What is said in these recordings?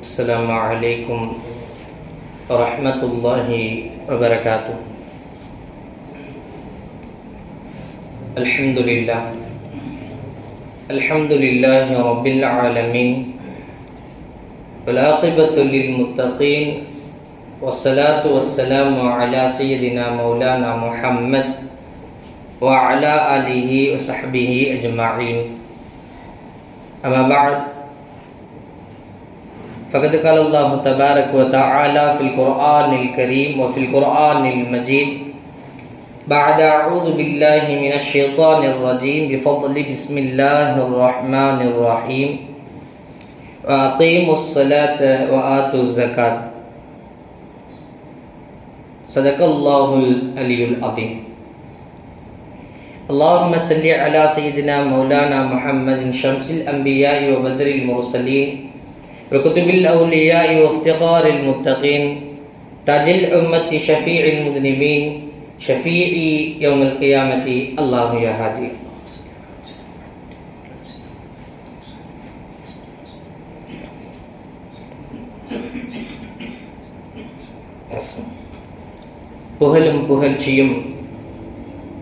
السلام عليكم ورحمة الله وبركاته. الحمد لله. الحمد لله رب العالمين. والعاقبة للمتقين. والصلاة والسلام على سيدنا مولانا محمد وعلى آله وصحبه أجمعين. أما بعد فقد قال الله تبارك وتعالى في القرآن الكريم وفي القرآن المجيد بعد أعوذ بالله من الشيطان الرجيم بفضل بسم الله الرحمن الرحيم وأقيموا الصلاة وآتوا الزكاة. صدق الله العلي العظيم. اللهم صل على سيدنا مولانا محمد شمس الأنبياء وبدر المرسلين وكتب الأولياء وافتخار المتقين تاج الأمة شفيع المذنبين شفيع يوم القيامة الله يا هادي புகழும் புகழ்ச்சியும்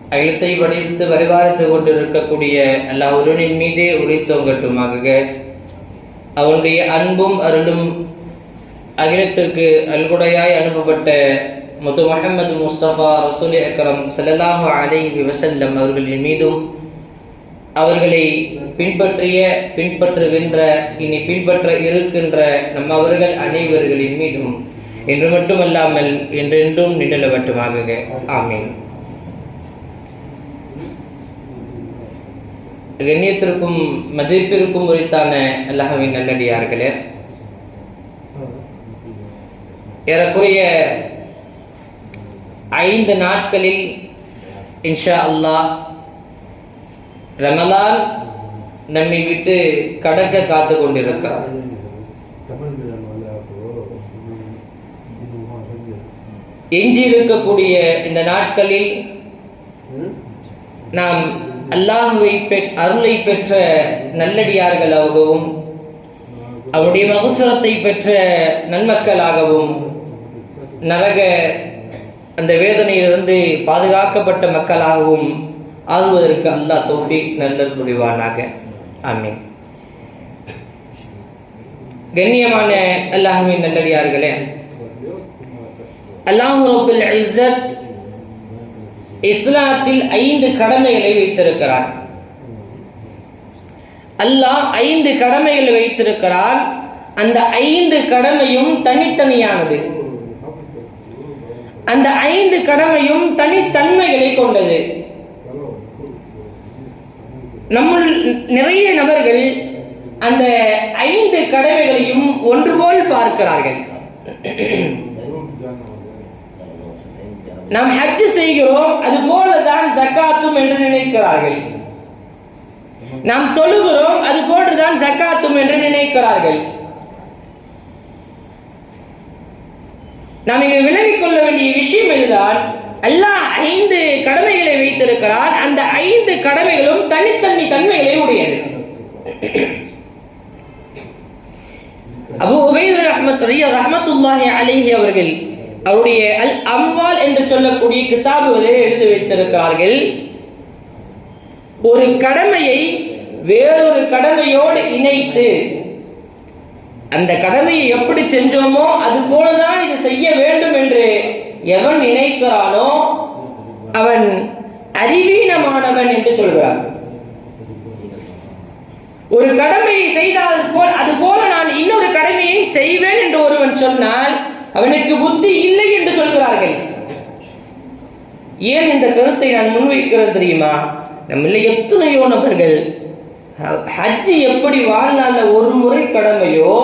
அகிலத்தை வடித்து வரிவாரித்து கொண்டிருக்கக்கூடிய அல்லாஹ் ஒருவனின் மீதே உரித்தோங்கட்டுமாக அவனுடைய அன்பும் அருளும் அகிலத்திற்கு அல்குடையாய் அனுப்பப்பட்ட முத்து முகமது முஸ்தபா ரசூல் அக்ரம் ஸல்லல்லாஹு அலை வசல்லம் அவர்களின் மீதும் அவர்களை பின்பற்றிய பின்பற்றுகின்ற இனி பின்பற்ற இருக்கின்ற நம் அவர்கள் அனைவர்களின் மீதும் என்று மட்டுமல்லாமல் என்றென்றும் நிழலவட்டுமாக ஆமீன். கண்ணியத்திற்கும் மதிப்பிற்கும் உரித்தான அல்லாஹவின் நல்லடியார்களே. ஏறக்குறைய ஐந்து நாட்களில் இன்ஷா அல்லாஹ் ரமலான் நம்மை விட்டு கடக்க காத்து கொண்டிருக்கிறார். எஞ்சி இருக்கக்கூடிய இந்த நாட்களில் நாம் அல்லாஹுவை பெற் அருளை பெற்ற நல்லடியார்களாகவும் அவருடைய மகசுரத்தை பெற்ற நன்மக்களாகவும் நரக அந்த வேதனையிலிருந்து பாதுகாக்கப்பட்ட மக்களாகவும் ஆகுவதற்கு அல்லாஹ் தோஃபிக் நல்ல புரிவானாக. ஆமீன். கண்ணியமான அல்லாஹுவின் நல்லடியார்களே அல்லாஹு ரபுல் இசத் இஸ்லாத்தில் ஐந்து கடமைகளை வைத்திருக்கிறான். அல்லாஹ் ஐந்து கடமைகளை வைத்திருக்கிறான். அந்த ஐந்து கடமையும் தனித்தனியானது. அந்த ஐந்து கடமையும் தனித்தன்மைகளை கொண்டது. நம்ம நிறைய நபர்கள் அந்த ஐந்து கடமைகளையும் ஒன்றுபோல் பார்க்கிறார்கள். நாம் ஹஜ் செய்கிறோம் அது போலதான் ஜக்காத்தும் என்று நினைக்கிறார்கள். நாம் தொழுகிறோம் அது போன்றுதான் ஜக்காத்தும் என்று நினைக்கிறார்கள். நாம் இங்கு விலகிக் கொள்ள வேண்டிய விஷயம் இதுதான். அல்லாஹ் ஐந்து கடமைகளை வைத்திருக்கிறார் அந்த ஐந்து கடமைகளும் தனித்தனி தன்மைகளை உடையது. அபு உபைது ரஹமத் ரஹமத்துல்லாஹி அலிஹி அவர்கள் அவருடைய அல் அம்வால் என்று சொல்லக்கூடிய கிதாபுகளை எழுதி வைத்திருக்கிறார்கள். ஒரு கடமையை வேறொரு கடமையோடு இணைத்து அந்த கடமையை எப்படி செஞ்சோமோ அது போலதான் இது செய்ய வேண்டும் என்று எவன் நினைக்கிறானோ அவன் அறிவீனமானவன் என்று சொல்கிறான். ஒரு கடமையை செய்தால் போல் அது போல நான் இன்னொரு கடமையையும் செய்வேன் என்று ஒருவன் சொன்னால் அவனுக்கு புத்தி இல்லை என்று சொல்கிறார்கள். ஏன் இந்த கருத்தை நான் முன்வைக்கிறேன் தெரியுமா? நம்மள எத்தனையோ நபர்கள் ஹஜ்ஜி எப்படி வாழ்நாளில் ஒரு முறை கடமையோ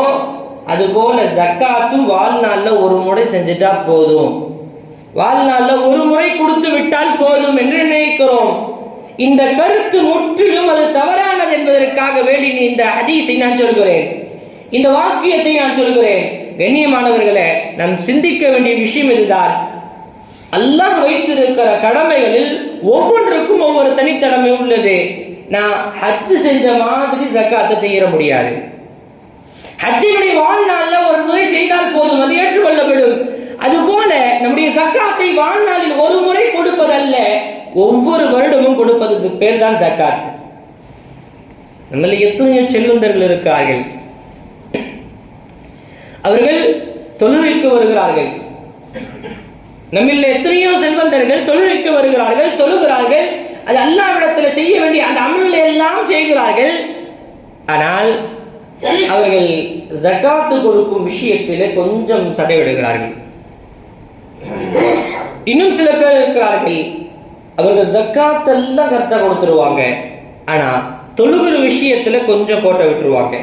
அதுபோல ஜக்காத்தும் வாழ்நாளில் ஒரு முறை செஞ்சுட்டா போதும். வாழ்நாளில் ஒரு முறை கொடுத்து விட்டால் போதும் என்று நினைக்கிறோம். இந்த கருத்து முற்றிலும் அது தவறானது என்பதற்காக வேண்டி இந்த ஹதீஸை நான் சொல்கிறேன். இந்த வாக்கியத்தை நான் சொல்கிறேன். கண்ணியமானவர்களை நாம் சிந்திக்க வேண்டிய விஷயம் இதுதான். அல்லாஹ் வைத்திருக்கிற கடமைகளில் ஒவ்வொன்றுக்கும் ஒவ்வொரு தனித்தடமை உள்ளது. நான் ஹஜ் செஞ்ச மாதிரி ஜக்காத்தை செய்ய முடியாது. ஹஜ்ஜினுடைய வாழ்நாளில் ஒரு முறை செய்தால் போதும் அது ஏற்றுக்கொள்ளப்படும். அதுபோல நம்முடைய சக்காத்தை வாழ்நாளில் ஒரு முறை கொடுப்பதல்ல ஒவ்வொரு வருடமும் கொடுப்பதுக்கு பேர் தான் சக்காத் நம்மள எத்தனையோ செல்வந்தர்கள் இருக்கார்கள். அவர்கள் தொழுகைக்கு வருகிறார்கள். நம்மில் எத்தனையோ செல்வந்தர்கள் தொழுகைக்கு வருகிறார்கள் தொழுகிறார்கள். அது அல்லாவிடத்தில் செய்ய வேண்டிய அந்த அமல்களை எல்லாம் செய்கிறார்கள். ஆனால் அவர்கள் ஜக்காத்து கொடுக்கும் விஷயத்திலே கொஞ்சம் சடைவிடுகிறார்கள் இன்னும் சில பேர் இருக்கிறார்கள். அவர்கள் ஜக்காத்தெல்லாம் கரெக்டாக கொடுத்துருவாங்க. ஆனால் தொழுகிற விஷயத்தில் கொஞ்சம் கோட்டை விட்டுருவாங்க.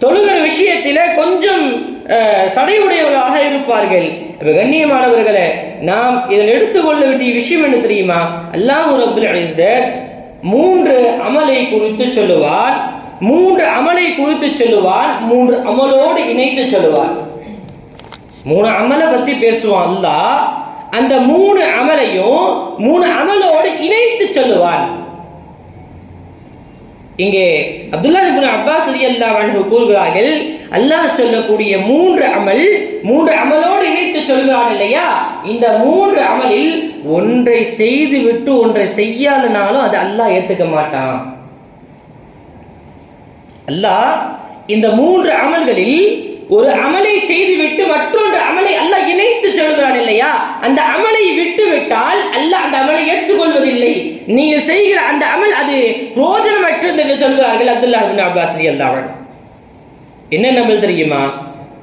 தொழுகிற விஷயத்தில கொஞ்சம் அஹ், சடையுடையவர்களாக இருப்பார்கள். இப்போ கண்ணியமானவர்களை நாம் இதில் எடுத்துக்கொள்ள வேண்டிய விஷயம் என்ன தெரியுமா? அல்லாஹ் ரபுல் அலிசர் மூன்று அமலை குறித்து சொல்லுவார் மூன்று அமலை குறித்து சொல்லுவார் மூன்று அமலோடு இணைத்து சொல்லுவார் மூணு அமலை பத்தி பேசுவான் அல்லாஹ். அந்த மூணு அமலையும் மூணு அமலோடு இணைத்து சொல்லுவான். இங்கே அப்துல்லா இப்னு அப்பாஸ் ரலியல்லாஹு அன்ஹு கூறுகிறார்கள் அல்லாஹ் சொல்லக்கூடிய மூன்று அமல் மூன்று அமலோடு இணைத்து சொல்கிறான் இல்லையா? இந்த மூன்று அமலில் ஒன்றை செய்து விட்டு ஒன்றை செய்யாதனாலும் அது அல்லாஹ் ஏத்துக்க மாட்டான். அல்லாஹ் இந்த மூன்று அமல்களில் ஒரு அமலை செய்துவிட்டு மற்றொன்று அமலை அல்லாஹ் இணைத்து சொல்கிறான் இல்லையா? அந்த அமலை விட்டு விட்டால் அல்லாஹ் அந்த அமலை ஏற்றுக்கொள்வதில்லை. நீங்கள் செய்கிற அந்த அமல் அது பிரோஜனமற்றது என்று சொல்கிறார்கள் அப்துல்லா அபின் அப்பாஸ் ரலியல்லாஹு அன்ஹு. என்ன நம்பல் தெரியுமா?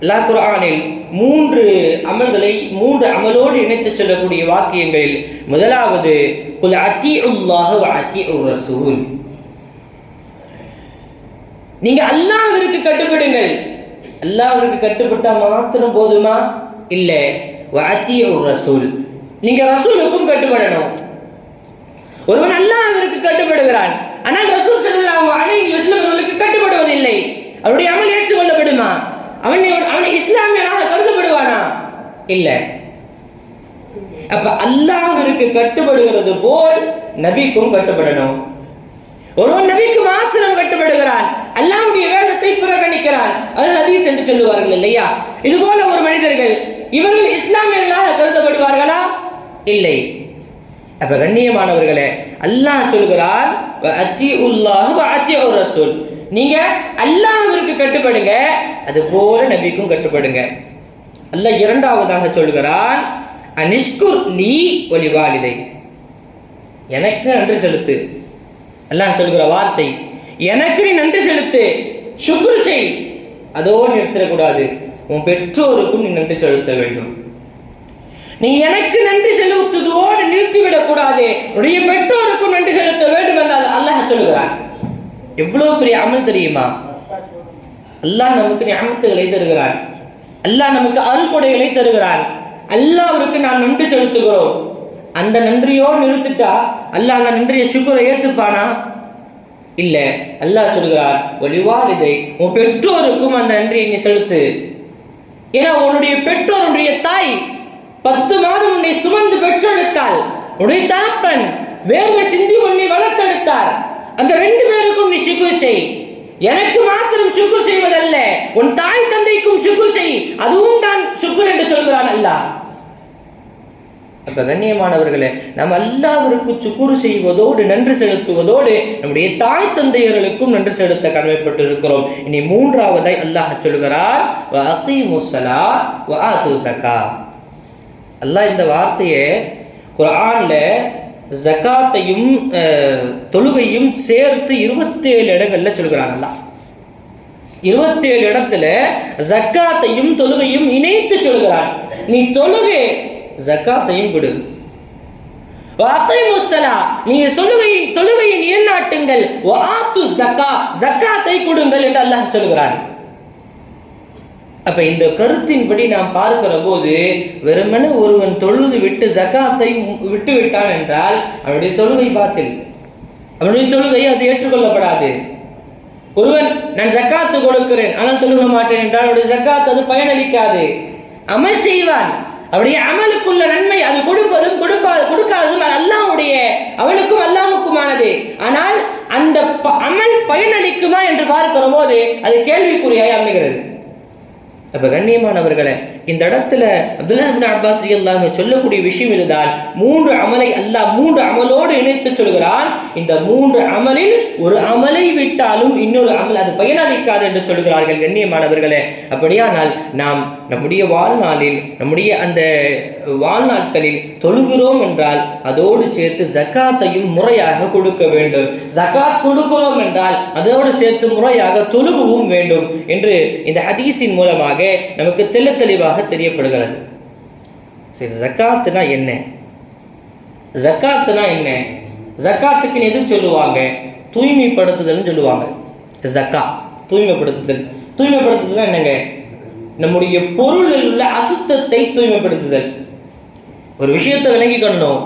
அல்லாஹ் குரானில் மூன்று அமல்களை மூன்று அமலோடு இணைத்து சொல்லக்கூடிய வாக்கியங்களில் முதலாவது குல் அத்திஉல்லாஹ வ அத்திஉர் ரசூல். நீங்க அல்லாஹ்விற்கு கட்டுப்படுங்கள். அல்லாஹ்விற்கு கட்டுப்பட்டா மாத்திரம் போதுமா? இல்ல. வஅத்தியுர் ரசூல். நீங்க ரசூலுக்கும் கட்டுப்படணும். ஒருவன் அல்லாஹ்விற்கு கட்டுப்படுகிறான். ஆனால் ரசூல் செல்லாம அனைத்து வஸல்லம் கட்டுப்படுவதில்லை. அவருடைய அமல் ஏற்றுக்கொள்ளப்படுமா? அவன் அவனை இஸ்லாமியனாக கருதப்படுவானா? இல்ல. அப்ப அல்லாஹ்விற்கு கட்டுப்படுகிறது போல் நபிக்கும் கட்டுப்படணும். ஒருவன் நபிக்கு மாத்திரம் கட்டுப்படுகிறான். அல்லாவுடைய வேதத்தை புறக்கணிக்கிறார். அது ஹதீஸ் என்று சொல்லுவார்கள் இல்லையா? இது போல ஒரு மனிதர்கள் இவர்கள் இஸ்லாமியர்களாக கருதப்படுவார்களா? இல்லை. அப்ப கண்ணியமானவர்களே அல்லாஹ் சொல்கிறான் அத்தி உல்லாஹ் அத்தி ரசூல். நீங்க அல்லாஹ்விற்கு கட்டுப்படுங்க அது போல நபிக்கும் கட்டுப்படுங்க. அல்லாஹ் இரண்டாவதாக சொல்கிறான் அனிஷ்குர் லீ ஒலிவாலிதை. எனக்கு நன்றி செலுத்து. அல்லாஹ் சொல்கிற வார்த்தை எனக்கு நீ நன்றி செலுத்து. சுக்குரு செய். அதோடு நிறுத்திடக்கூடாது. உன் பெற்றோருக்கும் நீ நன்றி செலுத்த வேண்டும். நீ எனக்கு நன்றி செலுத்துவதோடு நிறுத்திவிடக் கூடாது உன்னுடைய பெற்றோருக்கும் நன்றி செலுத்த வேண்டும் என்றால் அல்லாஹ் சொல்லுகிறான். எவ்வளவு பெரிய அமல் தெரியுமா? அல்லாஹ் நமக்கு நியமத்துகளை தருகிறான். அல்லாஹ் நமக்கு அருள்கொடைகளை தருகிறான். அல்லாவிற்கு நாம் நன்றி செலுத்துகிறோம். அந்த நன்றியோடு நிறுத்திட்டா அல்லாஹ் அந்த நன்றியை சுக்குரை ஏற்றுப்பானா இல்ல அல்லாஹ் சொல்கிறார் ஒளிவாலிதை உன் பெற்றோருக்கும் அந்த நன்றியை நீ செலுத்து. ஏன்னா உன்னுடைய பெற்றோர் உன்னுடைய தாய் பத்து மாதம் உன்னை சுமந்து பெற்றெடுத்தாள். உன்னுடைய தாப்பன் வேர்வை சிந்தி உன்னை வளர்த்தெடுத்தார். அந்த ரெண்டு பேருக்கும் நீ சுக்குர் செய். எனக்கு மாத்திரம் சுக்குர் செய்வதல்ல. உன் தாய் தந்தைக்கும் சுக்குர் செய். அதுவும் தான் சுக்குர் என்று சொல்கிறான் அல்லாஹ். அப்போ கண்ணியமானவர்களே நாம் எல்லாவருக்கும் சுக்குறு செய்வதோடு நன்றி செலுத்துவதோடு நம்முடைய தாய் தந்தையர்களுக்கும் நன்றி செலுத்த கடமைப்பட்டு இருக்கிறோம் இனி மூன்றாவதை அல்லாஹ் சொல்கிறார் வஅகீமுஸ்ஸலா வஆத்து ஸக்கா அல்லாஹ் இந்த வார்த்தையை குரானில் ஜக்காத்தையும் தொழுகையும் சேர்த்து இருபத்தேழு இடங்கள்ல சொல்கிறான் அல்லாஹ். இருபத்தேழு இடத்துல ஜக்காத்தையும் தொழுகையும் இணைத்து சொல்கிறான் நீ தொழுகை ஜக்காத்தையும் கொடு. நீ நீங்க சொல்லுகையின் தொழுகையின் இயநாட்டுங்கள் வாத்து ஜக்கா ஜக்காத்தை கொடுங்கள் என்று அல்லாஹ் சொல்லுகிறான். அப்ப இந்த கருத்தின்படி நாம் பார்க்கிற போது வெறுமனே ஒருவன் தொழுது விட்டு ஜக்காத்தை விட்டு விட்டான் என்றால் அவனுடைய தொழுகை பாத்தில். அவனுடைய தொழுகை அது ஏற்றுக்கொள்ளப்படாது. ஒருவன் நான் ஜக்காத்து கொடுக்கிறேன் ஆனால் தொழுக மாட்டேன் என்றால் அவனுடைய ஜக்காத்து அது பயனளிக்காது. அமல் செய்வான். அவருடைய அமலுக்குள்ள நன்மை அது கொடுப்பதும் கொடுப்பா கொடுக்காததும் அது அல்லாவுடைய அவனுக்கும் அல்லாஹுக்குமானது. ஆனால் அந்த ப- அமல் பயனளிக்குமா என்று பார்க்கிற போது அது கேள்விக்குறியாய் அமைகிறது. அப்ப கண்ணியமானவர்களே இந்த இடத்துல அப்துல்லா அப்பாஸ் அல்லாஹ் சொல்லக்கூடிய விஷயம் இதுதான். மூன்று அமலை அல்லாஹ் மூன்று அமலோடு இணைத்து சொல்கிறான். இந்த மூன்று அமலில் ஒரு அமலை விட்டாலும் இன்னொரு அமல் அது பயனளிக்காது என்று சொல்கிறார்கள் கண்ணியமானவர்களே. அப்படியானால் நாம் நம்முடைய வாழ்நாளில் நம்முடைய அந்த வாழ்நாட்களில் தொழுகிறோம் என்றால் அதோடு சேர்த்து ஜக்காத்தையும் முறையாக கொடுக்க வேண்டும். ஜக்காத் கொடுக்கிறோம் என்றால் அதோடு சேர்த்து முறையாக தொழுகவும் வேண்டும் என்று இந்த ஹதீஸின் மூலமாக நமக்கு தெள்ள தெளிவாக தெரியப்படுகிறது. சரி ஜக்காத்துனா என்ன? ஜக்காத்துனா என்ன? ஜக்காத்துக்குன்னு எது சொல்லுவாங்க? தூய்மைப்படுத்துதல்னு சொல்லுவாங்க. ஜக்கா தூய்மைப்படுத்துதல். தூய்மைப்படுத்துதல் என்னங்க? நம்முடைய பொருளில் உள்ள அசுத்தத்தை தூய்மைப்படுத்துதல். ஒரு விஷயத்தை விளங்கிக்கணும்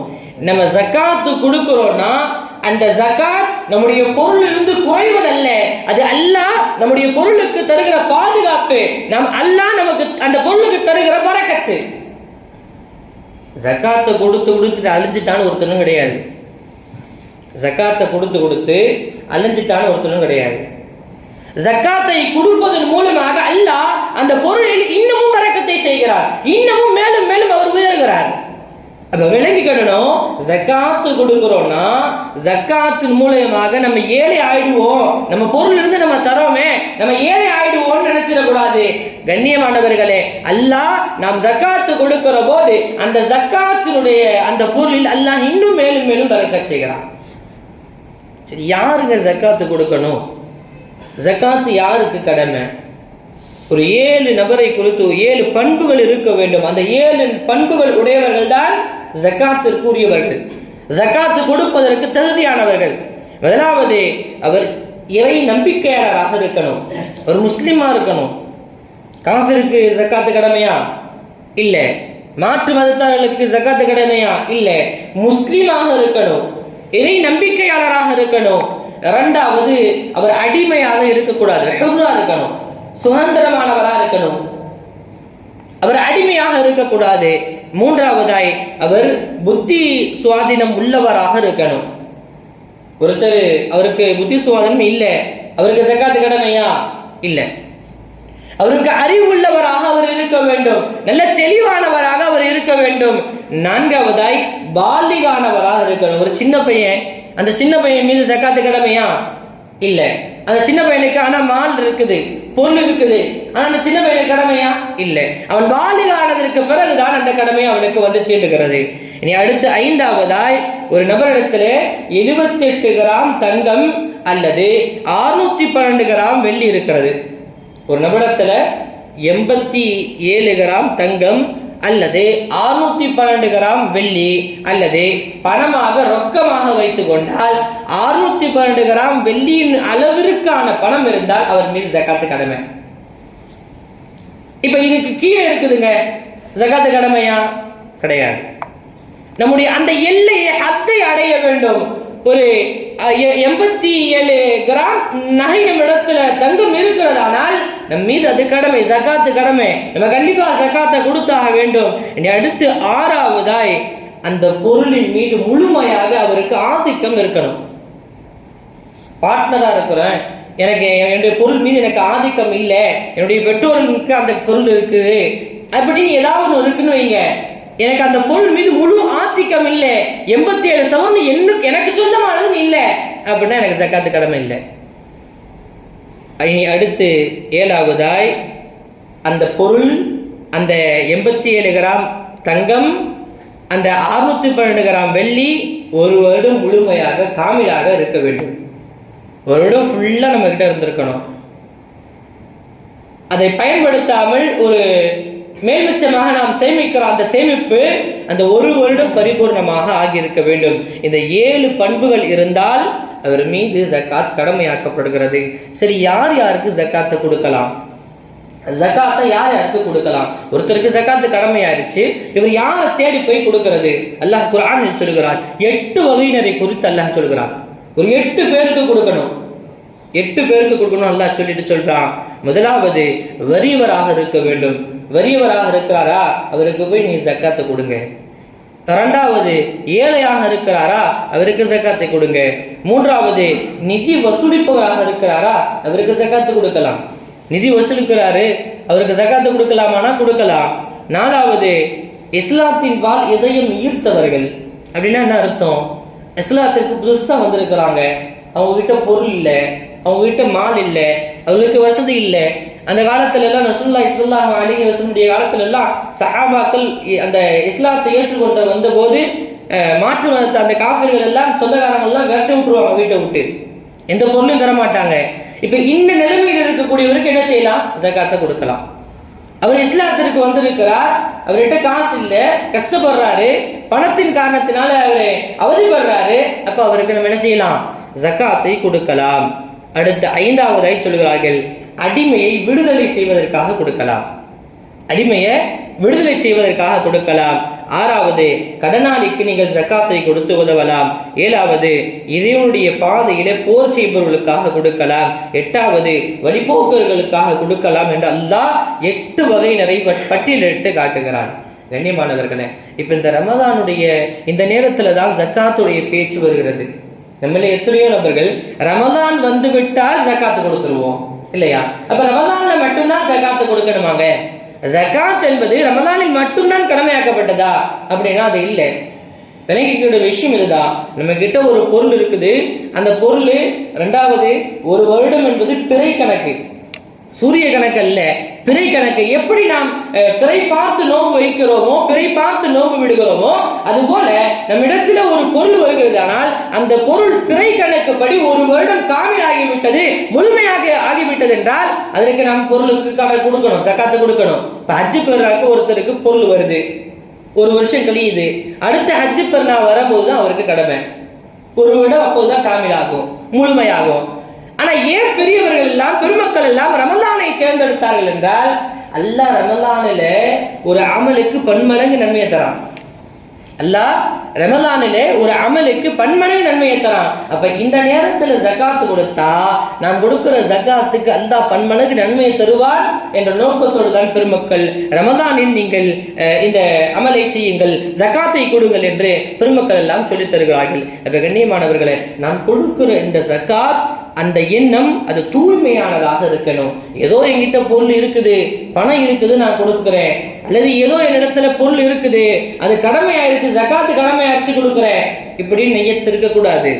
நம்ம ஜக்காத்து கொடுக்கிறோம்னா அந்த ஜக்காத் நம்முடைய பொருளிலிருந்து குறைவதல்ல. அது அல்லாஹ் நம்முடைய பொருளுக்கு தருகிற பாதுகாப்பு. நம் அல்லாஹ் நமக்கு அந்த பொருளுக்கு தருகிற பறக்கத்து. ஜக்காத்தை கொடுத்து கொடுத்துட்டு அழிஞ்சிட்டான்னு ஒருத்தனும் கிடையாது. ஜக்காத்தை கொடுத்து கொடுத்து அழிஞ்சிட்டான்னு ஒருத்தனும் கிடையாது. ஜக்காத்தை கொடுப்பதன் மூலமாக அல்லாஹ் அந்த பொருளில் இன்னமும் வரக்கத்தை செய்கிறார் இன்னமும் மேலும் மேலும் அவர் உயர்கிறார் அப்ப விளங்கிக்கணும் ஜக்காத்து கொடுக்குறோம்னா ஜக்காத்தின் மூலயமாக நம்ம ஏழை ஆயிடுவோம். நம்ம பொருள் இருந்து நம்ம தரோமே நம்ம ஏழை ஆயிடுவோம்னு நினைச்சிடக்கூடாது. கண்ணியமானவர்களே அல்லாஹ் நாம் ஜக்காத்து கொடுக்கிற போது அந்த ஜக்காத்தினுடைய அந்த பொருளில் அல்லாஹ் இன்னும் மேலும் மேலும் பறக்க செய்கிறான். சரி யாருங்க ஜக்காத்து கொடுக்கணும்? ஜக்காத்து யாருக்கு கடமை? ஒரு ஏழு நபரை குறித்து ஏழு பண்புகள் இருக்க வேண்டும். அந்த ஏழு பண்புகள் உடையவர்கள் தான் ஜக்காத்திற்குரியவர்கள். ஜக்காத்து கொடுப்பதற்கு தகுதியானவர்கள். முதலாவது அவர் இறை நம்பிக்கையாளராக இருக்கணும். ஒரு முஸ்லீமாக இருக்கணும். காஃபிற்கு ஜக்காத்து கடமையா? இல்லை. மாற்று மதத்தாரர்களுக்கு ஜக்காத்து கடமையா? இல்லை. முஸ்லீமாக இருக்கணும். இறை நம்பிக்கையாளராக இருக்கணும். இரண்டாவது அவர் அடிமையாக இருக்கக்கூடாது. ஹெவ்ரா இருக்கணும். சுதந்திரமானவராக இருக்கணும். அவர் அடிமையாக இருக்கக்கூடாது. மூன்றாவதாய் அவர் புத்தி சுவாதீனம் உள்ளவராக இருக்கணும். ஒருத்தர் அவருக்கு புத்தி சுவாதனம் இல்லை. அவருக்கு செக்காத்து கடமையா? இல்லை. அவருக்கு அறிவுள்ளவராக அவர் இருக்க வேண்டும். நல்ல தெளிவானவராக அவர் இருக்க வேண்டும். நான்காவதாய் பாலிகானவராக இருக்கணும். ஒரு சின்ன பையன். அந்த சின்ன பையன் மீது செக்காத்து கடமையா? இல்லை. அந்த சின்ன பையனுக்கு ஆனால் மால் இருக்குது பொருள் இருக்குது. ஆனால் அந்த சின்ன பையனுக்கு கடமையா? இல்லை. அவன் வாலிக ஆனதற்கு பிறகுதான் அந்த கடமை அவனுக்கு வந்து தீண்டுகிறது. இனி அடுத்து ஐந்தாவதாய் ஒரு நபரிடத்துல எழுபத்தெட்டு கிராம் தங்கம் அல்லது அறுநூத்தி பன்னெண்டு கிராம் வெள்ளி இருக்கிறது. ஒரு நபரிடத்துல எண்பத்தி ஏழு கிராம் தங்கம் அல்லது அறுநூத்தி பன்னெண்டு கிராம் வெள்ளி அல்லது பணமாக ரொக்கமாக வைத்துக் கொண்டால் அறுநூத்தி பன்னெண்டு கிராம் வெள்ளியின் அளவிற்கான பணம் இருந்தால் அவர் மீது ஜக்காத்து கடமை. இப்ப இதுக்கு கீழே இருக்குதுங்க. ஜகாத்து கடமையா? கிடையாது. நம்முடைய அந்த எல்லையை ஹத்தை அடைய வேண்டும். ஒரு எ- எண்பத்தி ஏழு கிராம் நகை நம்ம இடத்துல தங்கம் இருக்கிறதானால் நம் மீது அது கடமை ஜக்காத்து கடமை. நம்ம கண்டிப்பாக ஜக்காத்தை கொடுத்தாக வேண்டும். இனி அடுத்து ஆறாவதாய் அந்த பொருளின் மீது முழுமையாக அவருக்கு ஆதிக்கம் இருக்கணும். பார்ட்னராக இருக்கிறேன். எனக்கு என்னுடைய பொருள் மீது எனக்கு ஆதிக்கம் இல்லை. என்னுடைய பெற்றோர்களுக்கு அந்த பொருள் இருக்குது. அப்படின்னு ஏதாவது ஒன்று இருக்குன்னு வைங்க. எனக்கு அந்த பொருள் மீது முழு ஆத்திக்கம் இல்லை. எண்பத்தி ஏழு சவரன் என்ன எனக்கு சொந்தமானது இல்லை. அப்படின்னா எனக்கு சக்காத்து கடமை இல்லை. இனி அடுத்து ஏழாவதாய் அந்த பொருள் அந்த எண்பத்தி ஏழு கிராம் தங்கம் அந்த அறுநூத்தி பன்னெண்டு கிராம் வெள்ளி ஒரு வருடம் முழுமையாக காமிலாக இருக்க வேண்டும். ஒரு வருடம் ஃபுல்லாக நம்ம கிட்ட இருந்திருக்கணும். அதை பயன்படுத்தாமல் ஒரு மேல்பட்சமாக நாம் சேமிக்கிற அந்த சேமிப்பு அந்த ஒரு வருடம் பரிபூர்ணமாக ஆகியிருக்க வேண்டும். இந்த ஏழு பண்புகள் இருந்தால் அவர் மீது ஜக்காத் கடமையாக்கப்படுகிறது. சரி யார் யாருக்கு ஜக்காத்தை கொடுக்கலாம்? ஜக்காத்தை யார் யாருக்கு கொடுக்கலாம்? ஒருத்தருக்கு ஜக்காத்து கடமையாயிருச்சு. இவர் யாரை தேடி போய் கொடுக்கிறது? அல்லாஹ் குரான் சொல்கிறார் எட்டு வகையினரை குறித்து அல்லாஹ் சொல்கிறான். ஒரு எட்டு பேருக்கு கொடுக்கணும். எட்டு பேருக்கு கொடுக்கணும் அல்லாஹ் சொல்லிட்டு சொல்றான். முதலாவது வறியவராக இருக்க வேண்டும். வறியவராக இருக்கிறாரா? அவருக்கு போய் நீ ஜக்காத்தை கொடுங்க. ரெண்டாவது ஏழையாக இருக்கிறாரா? அவருக்கு சக்காத்தை கொடுங்க. மூன்றாவது நிதி வசூலிப்பவராக இருக்கிறாரா? அவருக்கு சக்காத்து கொடுக்கலாம். நிதி வசூலிக்கிறாரு அவருக்கு சக்காத்து கொடுக்கலாமானா? கொடுக்கலாம். நாலாவது இஸ்லாத்தின் பால் இதயம் ஈர்த்தவர்கள். அப்படின்னா என்ன அர்த்தம்? இஸ்லாத்திற்கு புதுசாக வந்திருக்கிறாங்க. அவங்க கிட்ட பொருள் இல்லை. அவங்க கிட்ட மால் இல்லை. அவங்களுக்கு வசதி இல்லை. அந்த காலத்துல எல்லாம் நசுல்லா இஸ்லாஹ் அலிஹி வசனுடைய காலத்துல எல்லாம் சஹாபாக்கள் இ- அந்த இஸ்லாத்தை ஏற்றுக்கொண்டு வந்தபோது போது மாற்று மதத்தை அந்த காஃபிர்கள் எல்லாம் சொந்தக்காரங்க எல்லாம் விரட்டி விட்டுருவாங்க வீட்டை விட்டு. எந்த பொருளும் தர மாட்டாங்க இப்ப இந்த நிலைமையில் இருக்கக்கூடியவருக்கு என்ன செய்யலாம்? ஜகாத்தை கொடுக்கலாம். அவர் இஸ்லாத்திற்கு வந்திருக்கிறார் அவர்கிட்ட காசு இல்லை கஷ்டப்படுறாரு பணத்தின் காரணத்தினால அவர் அவதிப்படுறாரு அப்ப அவருக்கு நம்ம என்ன செய்யலாம்? ஜக்காத்தை கொடுக்கலாம். அடுத்து ஐந்தாவதாய் சொல்கிறார்கள் அடிமையை விடுதலை செய்வதற்காக கொடுக்கலாம். அடிமையை விடுதலை செய்வதற்காக கொடுக்கலாம். ஆறாவது கடனாளிக்கு நீங்கள் ஜக்காத்தை கொடுத்து உதவலாம். ஏழாவது இறைவனுடைய பாதையில போர் செய்பவர்களுக்காக கொடுக்கலாம். எட்டாவது வழிபோக்கர்களுக்காக கொடுக்கலாம் என்று அல்லாஹ் எட்டு வகையினரை பட்- பட்டியலிட்டு காட்டுகிறான். கண்ணியமானவர்களே இப்ப இந்த ரமதானுடைய இந்த நேரத்துல தான் ஜக்காத்துடைய பேச்சு வருகிறது. நம்மள எத்தனையோ நபர்கள் ரமதான் வந்து விட்டால் ஜக்காத்து கொடுத்துருவோம். இல்லையா? அப்ப ரமதான்ல மட்டும்தான் ஜக்காத்து கொடுக்கணுமாங்க? ஜகாத் என்பது ரமதானில் மட்டும்தான் கடமையாக்கப்பட்டதா? அப்படின்னா அது இல்லை. விளங்கிக்கிற விஷயம் இதுதான். நம்ம கிட்ட ஒரு பொருள் இருக்குது. அந்த பொருள் ரெண்டாவது ஒரு வருடம் என்பது பிறை கணக்கு. சூரிய கணக்கு அல்ல பிறை கணக்கு. எப்படி நாம் பிறை பார்த்து நோம்பு வைக்கிறோமோ பிறை பார்த்து நோம்பு விடுகிறோமோ அதுபோல நம்மிடத்தில் ஒரு பொருள் வருகிறது ஆனால் அந்த பொருள் பிறை கணக்குப்படி ஒரு வருடம் காமில் ஆகிவிட்டது முழுமையாக ஆகிவிட்டது என்றால் அதற்கு நாம் பொருளுக்கு கணக்கு கொடுக்கணும் சக்காத்தை கொடுக்கணும். இப்போ ஹஜ்ஜு பெருநாக்கு ஒருத்தருக்கு பொருள் வருது. ஒரு வருஷம் கழியுது. அடுத்த ஹஜ்ஜு பெருநாள் வரும்போது தான் அவருக்கு கடமை. ஒரு விடம் அப்போதுதான் காமிலாகும் முழுமையாகும். ஆனா ஏன் பெரியவர்கள் எல்லாம் பெருமக்கள் எல்லாம் ரமலானை தேர்ந்தெடுத்தார்கள் என்றால் அல்லாஹ் ரமலானில ஒரு அமலுக்கு பன்மடங்கு நன்மையை தரான். அல்லாஹ் ரமலானிலே ஒரு அமலுக்கு பன்மடங்கு நன்மையை தரான். அப்ப இந்த நேரத்துல ஜகாத்து கொடுத்தா நாம் கொடுக்கிற ஜகாத்துக்கு அல்லாஹ் பன்மடங்கு நன்மையை தருவார் என்ற நோக்கத்தோடு தான் பெருமக்கள் ரமலானில் நீங்கள் இந்த அமலை செய்யுங்கள் ஜகாத்தை கொடுங்கள் என்று பெருமக்கள் எல்லாம் சொல்லித் தருகிறார்கள். அப்ப கண்ணியமானவர்களே நாம் கொடுக்கிற இந்த ஜகாத் அந்த எண்ணம் அது தூய்மையானதாக இருக்கணும். ஏதோ என்கிட்ட பொருள் இருக்குது பணம் இருக்குது நான் கொடுக்குறேன். அல்லது ஏதோ என்னிடத்துல பொருள் இருக்குது அது கடமையாயிருக்கு ஜக்காத்து கடமையாச்சு கொடுக்குறேன். இப்படின்னு நெய்யத்து இருக்கக்கூடாது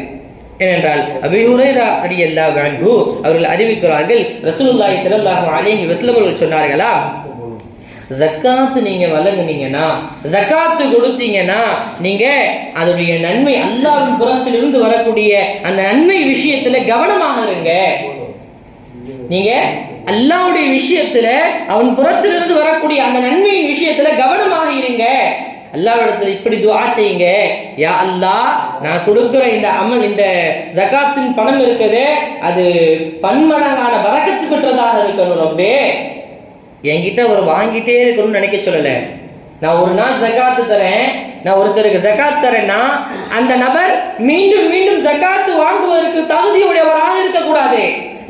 ஏனென்றால் அபிஹுரேரா அடி அல்லா அவர்கள் அறிவிக்கிறார்கள் ரசூலுல்லாஹி ஸல்லல்லாஹு அலைஹி வஸல்லம் அவர்கள் சொன்னார்களா ஜக்காத்து நீங்க வழங்குனீங்கன்னா ஜக்காத்து கொடுத்தீங்கன்னா நீங்க அதனுடைய நன்மை அல்லாவின் புறத்திலிருந்து வரக்கூடிய அந்த நன்மை விஷயத்துல கவனமாக இருங்க. நீங்க அல்லாவுடைய விஷயத்துல அவன் புறத்திலிருந்து வரக்கூடிய அந்த நன்மையின் விஷயத்துல கவனமாக இருங்க. அல்லாஹ்விடத்துல இப்படி துவா செய்யுங்க. யா அல்லா நான் கொடுக்குற இந்த அமல் இந்த ஜகாத்தின் பணம் இருக்குது. அது பன்மடங்கான வரக்கத்து பெற்றதாக இருக்கணும் ரப்பே. என்கிட்ட அவர் வாங்கிட்டே இருக்கணும்னு நினைக்க சொல்லலை. நான் ஒரு நாள் ஜகாத்து தரேன். நான் ஒருத்தருக்கு ஜக்காத் தரேன்னா அந்த நபர் மீண்டும் மீண்டும் ஜகாத்து வாங்குவதற்கு தகுதியுடையவராக இருக்கக்கூடாது.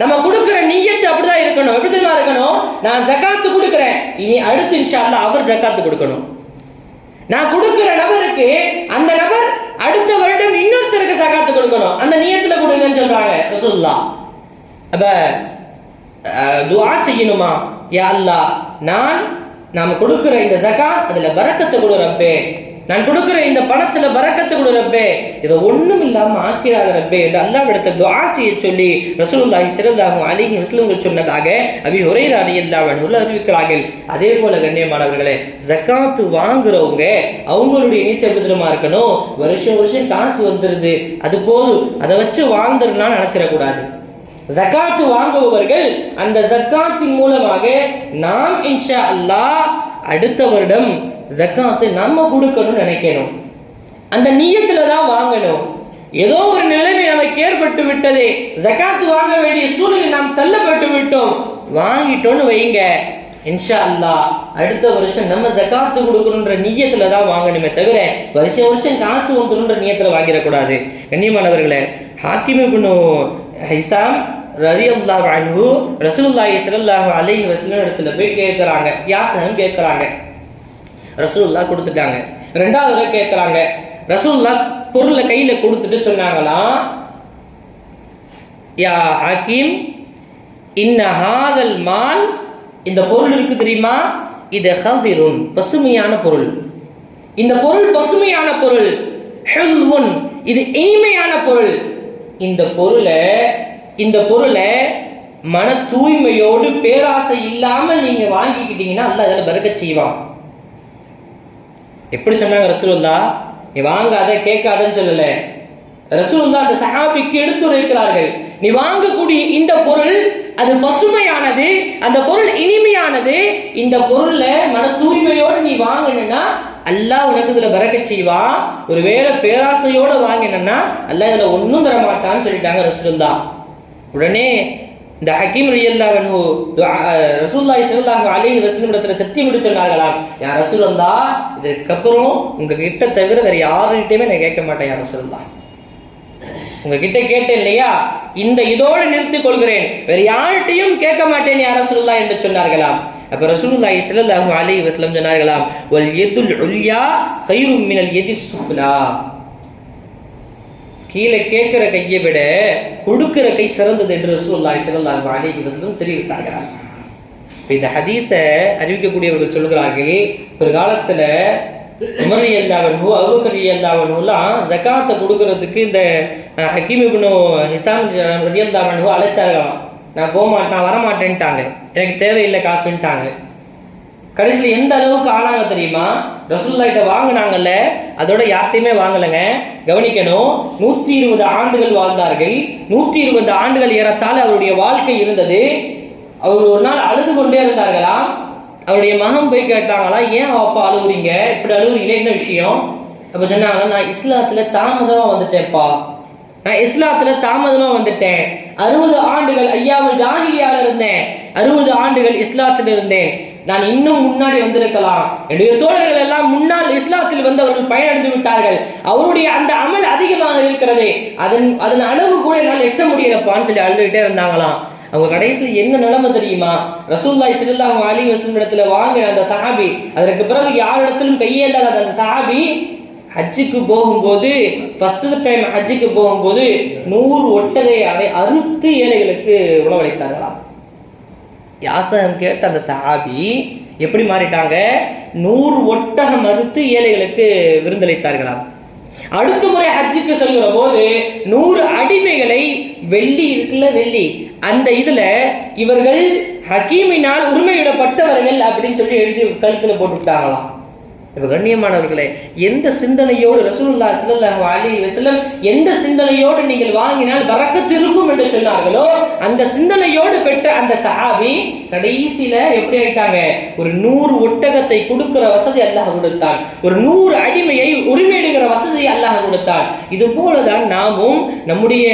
நம்ம கொடுக்குற நீயத்து அப்படிதான் இருக்கணும். எப்படி தெரியுமா இருக்கணும்? நான் ஜகாத்து கொடுக்குறேன். இனி அடுத்து இன்ஷால்லா அவர் ஜக்காத்து கொடுக்கணும். நான் கொடுக்குற நபருக்கு அந்த நபர் அடுத்த வருடம் இன்னொருத்தருக்கு ஜகாத்து கொடுக்கணும். அந்த நீயத்துல கொடுங்கன்னு சொல்றாங்க ரசூல்லா அப்ப துவா செய்யணுமா? யா அல்லா நான் நாம கொடுக்கிற இந்த ஜகாத் அதுல பறக்கத்தை கொடு ரப்பே. நான் கொடுக்கிற இந்த பணத்துல பரக்கத்தை கொடு ரப்பே. இதை ஒண்ணும் இல்லாம ஆக்கிறாத ரப்பே என்று அல்லா விடத்தை செய்ய சொல்லி ரசூலுல்லாஹி சிறந்தாகும் அலைஹி முஸ்லிம்கள் சொன்னதாக அபி ஹுரைரா ரலியல்லாஹு அன்ஹு அறிவிக்கிறார்கள். அதே போல கண்ணியமானவர்களே ஜக்காத்து வாங்குறவங்க அவங்களுடைய நீச்சல் எப்படி தெரியுமா இருக்கணும். வருஷம் வருஷம் காசு வந்துருது. அது போதும். அதை வச்சு வாழ்ந்துடலாம்னு நினைச்சிடக்கூடாது. ஜகாத்து வாங்குபவர்கள் அந்த ஜக்காத்தின் மூலமாக நாம் இன்ஷா அல்லாஹ் அடுத்த வருடம் ஜக்காத்து நம்ம கொடுக்கணும்னு நினைக்கணும். அந்த நீயத்துல தான் வாங்கணும். ஏதோ ஒரு நிலைமை நமக்கு ஏற்பட்டு விட்டது. ஜகாத்து வாங்க வேண்டிய சூழ்நிலை நாம் தள்ளப்பட்டு விட்டோம். வாங்கிட்டோம்னு வைங்க. இன்ஷா அல்லாஹ் அடுத்த வருஷம் நம்ம ஜகாத்து கொடுக்கணுன்ற நீயத்தில் தான் வாங்கணுமே தவிர வருஷம் வருஷம் காசு வந்துடுன்ற நியத்துல வாங்கிடக்கூடாது. கண்ணியமானவர்களே ஹாக்கிமே இப்னு ஹைசாம் ரலியல்லாஹு அன்ஹு ரசூல்லாஹி ஸல்லல்லாஹு அலை வஸல்லம் இடத்துல போய் கேட்குறாங்க. யாசகம் கேட்குறாங்க. ரசூல்லா கொடுத்துட்டாங்க. ரெண்டாவது தடவை கேட்குறாங்க. ரசூல்லா பொருளை கையில் கொடுத்துட்டு சொன்னாங்களாம் யா ஹாக்கிம் இன்ன ஹாதல் மால் இந்த பொருள் இருக்கு தெரியுமா? இது ஹதிரும் பசுமையான பொருள். இந்த பொருள் பசுமையான பொருள். ஹெல்வுன் இது இனிமையான பொருள். இந்த பொருளை இந்த பொருளை மன தூய்மையோடு பேராசை இல்லாமல் நீங்க வாங்கிக்கிட்டீங்கன்னா அல்ல அதில் பறக்கச் செய்வான். எப்படி சொன்னாங்க ரசூலுல்லா நீ வாங்காத கேட்காதன்னு சொல்லல. ரசூலுல்லா அந்த சஹாபிக்கு எடுத்துரைக்கிறார்கள். நீ வாங்கக்கூடிய இந்த பொருள் அது பசுமையானது அந்த பொருள் இனிமையானது. இந்த பொருள்ல மன தூய்மையோடு நீ வாங்கினா அல்லாஹ் உனக்கு இதுல பறக்க செய்வான் ஒருவேளை பேராசையோட வாங்கினா அல்லாஹ் இதுல ஒன்றும் தர மாட்டான்னு சொல்லிட்டாங்க ரசூல்லா உடனே இந்த ஹக்கீம் ரலியல்லாஹு ரசூல்லாய் ஸல்லல்லாஹு அலைஹி வஸல்லம் இடத்துல சத்தி விட்டு சொன்னார்களாம். யா ரசூலுல்லா இதுக்கப்புறம் உங்க கிட்ட தவிர வேற யாருகிட்டயுமே நான் கேட்க மாட்டேன் யார் ரசூலுல்லா உங்ககிட்ட கேட்டேன் இல்லையா இந்த இதோடு நிறுத்திக் கொள்கிறேன். வேற யார்கிட்டையும் கேட்க மாட்டேன் யார ரசூலுல்லா என்று சொன்னார்களாம். அப்ப ரசூலுல்லாஹி ஸல்லல்லாஹு அலைஹி வஸல்லம் சொன்னார்களாம் வல் யதுல் உல்யா கைரும் மினல் யதி சுஃப்லா. கீழே கேட்கிற கையை விட கொடுக்கிற கை சிறந்தது என்று ரசூலுல்லாஹி ஸல்லல்லாஹு அலைஹி வஸல்லம் தெரிவித்தார்கள் இந்த ஹதீஸை அறிவிக்கக்கூடியவர்கள் சொல்கிறார்கள் ஒரு காலத்துல உமர் அல்லாவனு அபுபக்கர் அல்லாவனுலாம் ஜக்காத்தை கொடுக்கறதுக்கு இந்த ஹக்கீம் இப்னு ஹிசாம் ரதி அல்லாவனு அழைச்சார்களாம். நான் போக மாட்டேன் நான் வரமாட்டேன்ட்டாங்க. எனக்கு தேவையில்லை காசுன்ட்டாங்க. கடைசியில் எந்த அளவுக்கு ஆனாங்க தெரியுமா? ரசூல்லாயிட்ட வாங்கினாங்கல்ல அதோட யார்ட்டையுமே வாங்கலைங்க. கவனிக்கணும் நூற்றி இருபது ஆண்டுகள் வாழ்ந்தார்கள். நூற்றி இருபது ஆண்டுகள் ஏறத்தால் அவருடைய வாழ்க்கை இருந்தது. அவர் ஒரு நாள் அழுது கொண்டே இருந்தார்களா அவருடைய மகன் போய் கேட்டாங்களாம் ஏன் அப்பா அழுகுறீங்க இப்படி அழுகுறீங்களே என்ன விஷயம்? அப்ப சொன்னாங்க நான் இஸ்லாத்துல தாமதமா வந்துட்டேன்ப்பா. நான் இஸ்லாத்துல தாமதமா வந்துட்டேன். அறுபது ஆண்டுகள் ஐயாவில் ஜாகிலியால இருந்தேன். அறுபது ஆண்டுகள் இஸ்லாத்தில் இருந்தேன். நான் இன்னும் முன்னாடி வந்திருக்கலாம். என்னுடைய தோழர்கள் எல்லாம் முன்னால் இஸ்லாத்தில் வந்து அவர்கள் பயனடைந்து விட்டார்கள். அவருடைய அந்த அமல் அதிகமாக இருக்கிறது. அதன் அதன் அளவு கூட என்னால் எட்ட முடியலப்பான்னு சொல்லி அழுதுகிட்டே இருந்தாங்களாம். அவங்க கடைசியில் என்ன நிலைமை தெரியுமா? ரசூல்லாய் ஸல்லல்லாஹு அலி வஸல்லம் இடத்துல வாங்கின அந்த சஹாபி அதற்கு பிறகு யாரிடத்திலும் கையேண்டாத அந்த சஹாபி ஹஜ்ஜுக்கு போகும்போது ஃபஸ்ட்டு டைம் ஹஜ்ஜுக்கு போகும்போது நூறு ஒட்டகை அடை அறுத்து ஏழைகளுக்கு உணவளித்தார்களாம் யாசகம் கேட்ட அந்த சஹாபி எப்படி மாறிட்டாங்க? நூறு ஒட்டகம் அறுத்து ஏழைகளுக்கு விருந்தளித்தார்களாம் அடுத்த முறை ஹஜ்ஜுக்கு செல்கிற போது நூறு அடிமைகளை வெள்ளி இருக்குல்ல வெள்ளி. அந்த இதுல இவர்கள் ஹக்கீமினால் உரிமையிடப்பட்டவர்கள் அப்படின்னு சொல்லி எழுதி கழுத்துல போட்டு விட்டாங்களாம் இப்போ கண்ணியமானவர்களே எந்த சிந்தனையோடு ரசூல்லா ஸல்லல்லாஹு அலி வசலம் எந்த சிந்தனையோடு நீங்கள் வாங்கினால் பரக்கத்து இருக்கும் என்று சொன்னார்களோ அந்த சிந்தனையோடு பெற்ற அந்த சஹாபி கடைசியில எப்படி ஆயிட்டாங்க? ஒரு நூறு ஒட்டகத்தை கொடுக்கிற வசதி அல்லாஹ் கொடுத்தான். ஒரு நூறு அடிமையை உரிமையிடுகிற வசதி அல்லாஹ் கொடுத்தான். இது போலதான் நாமும் நம்முடைய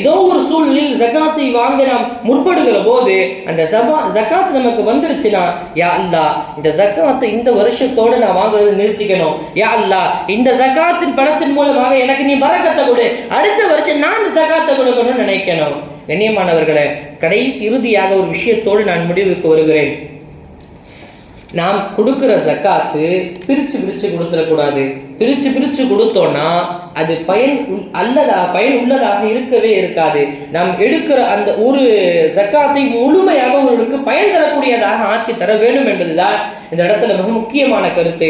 ஏதோ ஒரு சூழலில் ஜகாத்தை வாங்க நாம் முற்படுகிற போது அந்த சபா ஜகாத் நமக்கு வந்துருச்சுன்னா யா அல்லா இந்த ஜகாத்தை இந்த வருஷத்தோட நான் வாங்குறது நிறுத்திக்கணும். யா அல்லா இந்த சகாத்தின் பணத்தின் மூலமாக எனக்கு நீ பரக்கத்தை கொடு. அடுத்த வருஷம் நான் இந்த கொடுக்கணும்னு நினைக்கணும். கண்ணியமானவர்களே கடைசி இறுதியாக ஒரு விஷயத்தோடு நான் முடிவுக்கு வருகிறேன். நாம் கொடுக்கிற ஜக்காத்து பிரிச்சு பிரிச்சு கொடுத்துடக்கூடாது. பிரிச்சு பிரிச்சு கொடுத்தோம்னா அது பயன் அல்லதா பயன் உள்ளதாக இருக்கவே இருக்காது. நாம் எடுக்கிற அந்த ஒரு ஜக்காத்தை முழுமையாக ஒருவருக்கு பயன் தரக்கூடியதாக ஆக்கி தர வேண்டும் என்பதுதான் இந்த இடத்துல மிக முக்கியமான கருத்து.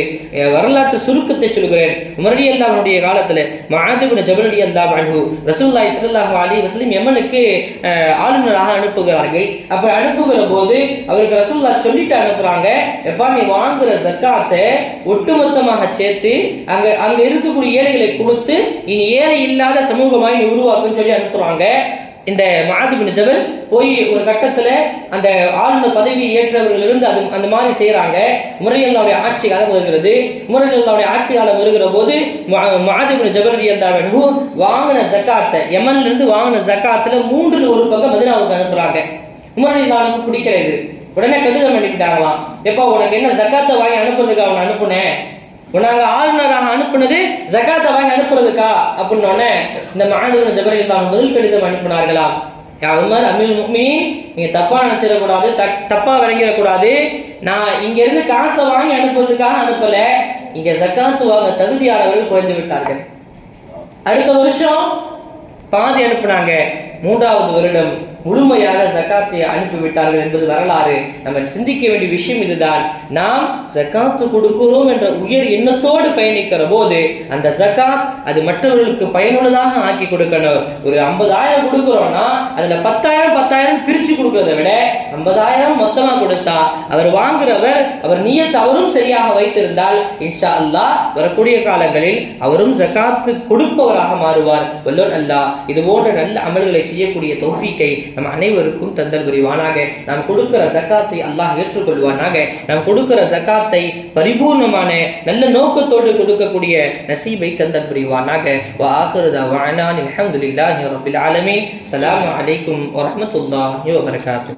வரலாற்று சுருக்கத்தை சொல்கிறேன். உமரடி அல்லாவுடைய காலத்துல மகாதிபுன ஜபலடி அல்லா வாழ்வு ரசூல்லாய் ஸல்லல்லாஹு அலி வஸல்லம் யமனுக்கு அஹ், ஆளுநராக அனுப்புகிறார்கள். அப்படி அனுப்புகிற போது அவருக்கு ரசூல்லா சொல்லிட்டு அனுப்புறாங்க எப்பா நீ வாங்குற ஜக்காத்தை ஒட்டுமொத்தமாக சேர்த்து அங்க அங்க இருக்கக்கூடிய ஏழைகளை கொடுத்து இனி ஏழை இல்லாத சமூகமாய் நீ உருவாக்குன்னு சொல்லி அனுப்புறாங்க. இந்த மாதிபின் ஜபல் போய் ஒரு கட்டத்துல அந்த ஆளுநர் பதவியை ஏற்றவர்கள் இருந்து அது அந்த மாதிரி செய்யறாங்க முறையல்லாவுடைய ஆட்சி காலம் வருகிறது. முறையல்லாவுடைய ஆட்சி காலம் வருகிற போது மாதிபின் ஜபல் இருந்தாவனு வாங்கின ஜக்காத்தை யமன்ல இருந்து வாங்கின ஜக்காத்துல மூன்றில் ஒரு பக்கம் மதினாவுக்கு அனுப்புறாங்க. உமரல்லாவுக்கு பிடிக்கிறது உடனே கடிதம் அனுப்பிட்டாங்களாம். எப்பா உனக்கு என்ன ஜக்காத்தை வாங்கி அனுப்புறதுக்கு அவனை அனுப்புனேன்? நாங்க ஆளுநராக அனுப்புனது ஜக்காத்தை வாங்கி அனுப்புறதுக்கா? அப்படின்னோடனே இந்த மாணவன் ஜபரிதான் பதில் கடிதம் அனுப்பினார்களாம் அது உமர் அமீர் முக்மீன் நீங்க தப்பா நினைச்சிடக்கூடாது தப்பா விளங்கிடக்கூடாது. நான் இங்க இருந்து காசை வாங்கி அனுப்புறதுக்காக அனுப்பல. இங்க ஜக்காத்து வாங்க தகுதியானவர்கள் குறைந்து விட்டார்கள். அடுத்த வருஷம் பாதி அனுப்புனாங்க. மூன்றாவது வருடம் முழுமையாக ஜக்காத்தை அனுப்பிவிட்டார்கள் என்பது வரலாறு. நம்ம சிந்திக்க வேண்டிய விஷயம் இதுதான். நாம் ஜக்காத்து கொடுக்கிறோம் என்ற உயர் எண்ணத்தோடு பயணிக்கிற போது அந்த ஜக்காத் அது மற்றவர்களுக்கு பயனுள்ளதாக ஆக்கி கொடுக்கணும். ஒரு ஐம்பதாயிரம் கொடுக்குறோம்னா அதுல பத்தாயிரம் பத்தாயிரம் பிரிச்சு கொடுக்கறத விட ஐம்பதாயிரம் மொத்தமா கொடுத்தா அவர் வாங்குறவர் அவர் நியத் அவரும் சரியாக வைத்திருந்தால் இன்ஷா அல்லாஹ் வரக்கூடிய காலங்களில் அவரும் ஜகாத்து கொடுப்பவராக மாறுவார். வல்லோன் அல்லா இது போன்ற நல்ல அமல்களை செய்யக்கூடிய தௌஃபீக்கை நம் அனைவருக்கும் தந்தல் புரிவானாக. நாம் கொடுக்கிற சக்காத்தை அல்லாஹ் ஏற்றுக்கொள்வானாக. நாம் கொடுக்கிற சக்காத்தை பரிபூர்ணமான நல்ல நோக்கத்தோடு கொடுக்கக்கூடிய நசீபை தந்தல் புரிவானாக. வா ஆஹிரு தஅவானா அல்ஹம்துலில்லாஹி ரப்பில் அலைக்கும் வரமத்துல்லா வரகாத்து